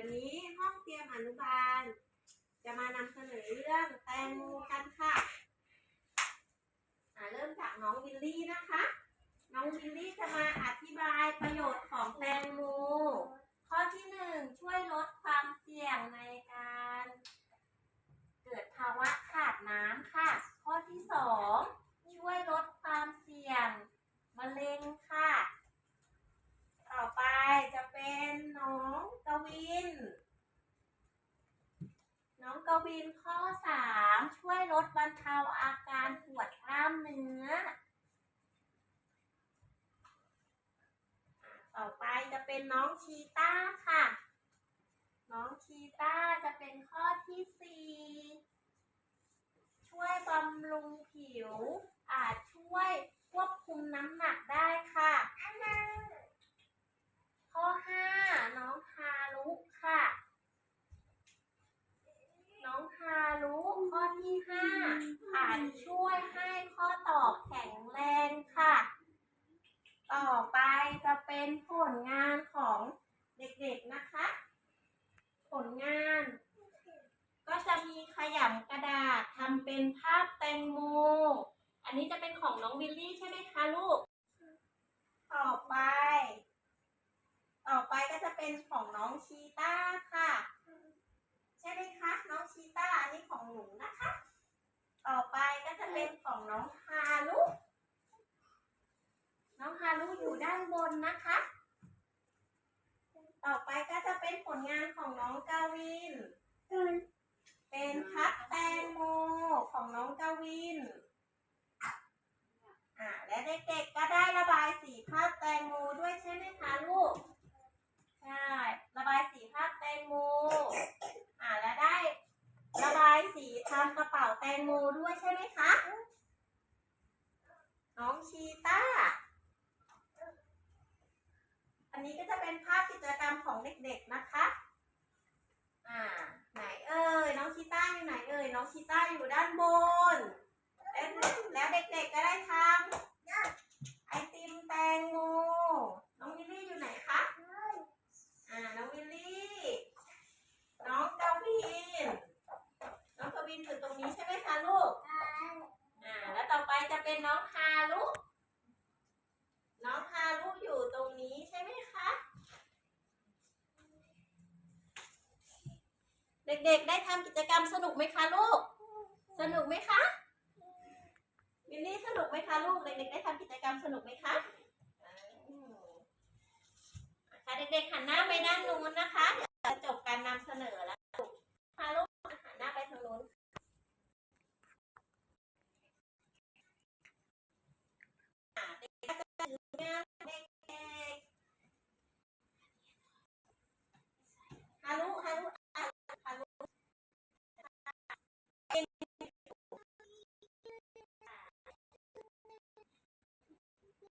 วันนี้ห้องเตรียมอนุบาล จะมานำเสนอเรื่องแตงโมกันค่ะอ่าเริ่มจากน้องวิลลี่นะคะ น้องวิลลี่จะมาอธิบายประโยชน์ของแตงโมินข้อ 3 ช่วยลดบรรเทาอาการปวดกล้ามเนื้อ ต่อไปจะเป็นน้องชีต้าค่ะ น้องชีต้าจะเป็นข้อที่ 4 ที่ห้าอาจช่วยให้ข้อตอบแข็งแรงค่ะ ต่อไปจะเป็นผลงานของเด็กๆนะคะ ผลงาน ก็จะมีขยำกระดาษทำเป็นภาพแตงโม อันนี้จะเป็นของน้องบิลลี่ใช่ไหมคะลูก ต่อไป ต่อไปก็จะเป็นของน้องชีต้าค่ะ ใช่ไหมคะ น้องชีต้า อันนี้ของหนูนะคะ ต่อไปก็จะ เป็นของน้องฮารุน้องฮารุอยู่ด้านบนนะคะ ต่อไปก็จะเป็นผลงานของน้องกาวิน เป็นพัดแตงโมของน้องกาวิน อ่า และเด็กๆก็ได้ระบายสีภาพแตงโมด้วยใช่ไหมคะลูก ใช่ ระบายสีภาพแตงโม อ่า และได้ ระบายสีทำกระเป๋า แตงโมด้วยใช่ไหมคะ น้องชีต้า อันนี้ก็จะเป็นภาพกิจกรรมของเด็กๆนะคะ อ่า ไหนเอ่ย น้องชีต้าอยู่ไหนเอ่ย น้องชีต้าอยู่ด้านบน แล้วแล้วเด็กๆก็ได้ทำไอติมแตงโม น้องวิลลี่อยู่ไหนคะ อ่า น้องวิลลี่ น้องกาวิน น้องกาวินอยู่ตรงนี้ใช่ไหมคะลูก อ่า แล้วต่อไป จะเป็นน้องฮารุ น้องฮารุอยู่ตรงนี้ใช่ไหมคะ เด็กๆได้ทำกิจกรรมสนุกไหมคะลูก สนุกไหมคะวินนี่สนุกไหมคะลูก เด็กๆได้ทำกิจกรรมสนุกไหมคะ